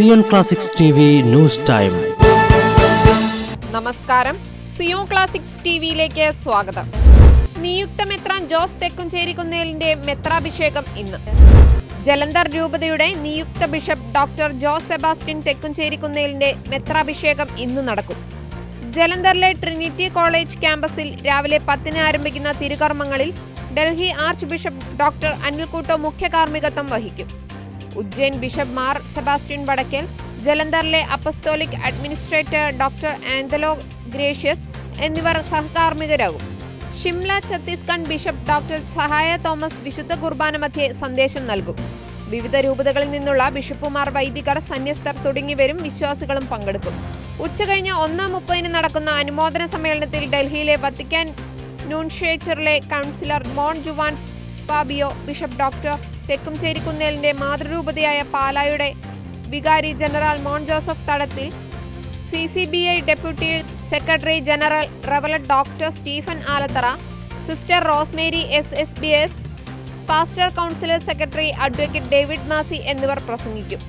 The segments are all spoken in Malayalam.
Zion classics news time. നമസ്കാരം. സിയോൺ ക്ലാസിക്സ് ടി വിയിലേക്ക് സ്വാഗതം. നിയുക്ത മെത്രാൻ ജോസ് തെക്കുംചേരിക്കുന്നേലിന്റെ മെത്രാഭിഷേകം ഇന്ന്. ജലന്ധർ രൂപതയുടെ നിയുക്ത ബിഷപ്പ് ഡോക്ടർ ജോസ് സെബാസ്റ്റ്യൻ തെക്കുംചേരിക്കുന്നേലിന്റെ മെത്രാഭിഷേകം ഇന്ന് നടക്കും. ജലന്ധറിലെ ട്രിനിറ്റി കോളേജ് ക്യാമ്പസിൽ രാവിലെ പത്തിന് ആരംഭിക്കുന്ന തിരുകർമ്മങ്ങളിൽ Delhi arch bishop doctor Anil Couto മുഖ്യ കാർമ്മികത്വം വഹിക്കും. ഉജ്ജയിൻ ബിഷപ്പ് മാർ സെബാസ്റ്റ്യൻ വടക്കൽ ജലന്ധറിലെ അപ്പസ്തോലിക് അഡ്മിനിസ്ട്രേറ്റർ ഡോക്ടർ ആന്തലോ ഗ്രേഷ്യസ് എന്നിവർ സഹകാർമ്മികരാകും. Shimla Chhattisgarh bishop doctor Sahaya Thomas വിശുദ്ധ കുർബാന മധ്യേ സന്ദേശം നൽകും. വിവിധ രൂപതകളിൽ നിന്നുള്ള ബിഷപ്പുമാർ വൈദികർ സന്യസ്തർ തുടങ്ങിയവരും വിശ്വാസികളും പങ്കെടുക്കും. ഉച്ചകഴിഞ്ഞ് ഒന്ന് മുപ്പതിന് നടക്കുന്ന അനുമോദന സമ്മേളനത്തിൽ ഡൽഹിയിലെ Vatican നൂൺഷേച്ചറിലെ counsellor mon Juan Pablo bishop doctor തെക്കുംചേരിക്കുന്നേലിന്റെ മാതൃരൂപതയായ പാലായുടെ വികാരി general mon Joseph Thadathil C C B I deputy secretary general റവലർ doctor Stephen Alathara sister Rosemary S S B S pastor counsellor secretary advocate David Masih എന്നിവർ പ്രസംഗിക്കും.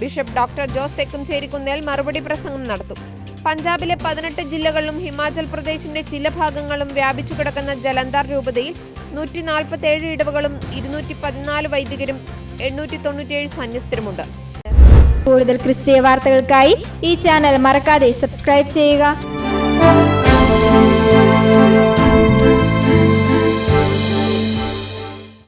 ബിഷപ്പ് ഡോക്ടർ ജോസ് തെക്കുംചേരിക്കുന്നേൽ മറുപടി പ്രസംഗം നടത്തും. പഞ്ചാബിലെ പതിനെട്ട് ജില്ലകളിലും ഹിമാചൽ പ്രദേശിന്റെ ചില ഭാഗങ്ങളും വ്യാപിച്ചു കിടക്കുന്ന ജലന്ധർ രൂപതയിൽ നൂറ്റി നാൽപ്പത്തി ഏഴ് ഇടവകളും ഇരുന്നൂറ്റി പതിനാല് വൈദികരും എണ്ണൂറ്റി തൊണ്ണൂറ്റിയേഴ് സന്യസ്തരുമുണ്ട്. കൂടുതൽ ക്രിസ്തീയ വാർത്തകൾക്കായി ഈ ചാനൽ മറക്കാതെ സബ്സ്ക്രൈബ് ചെയ്യുക.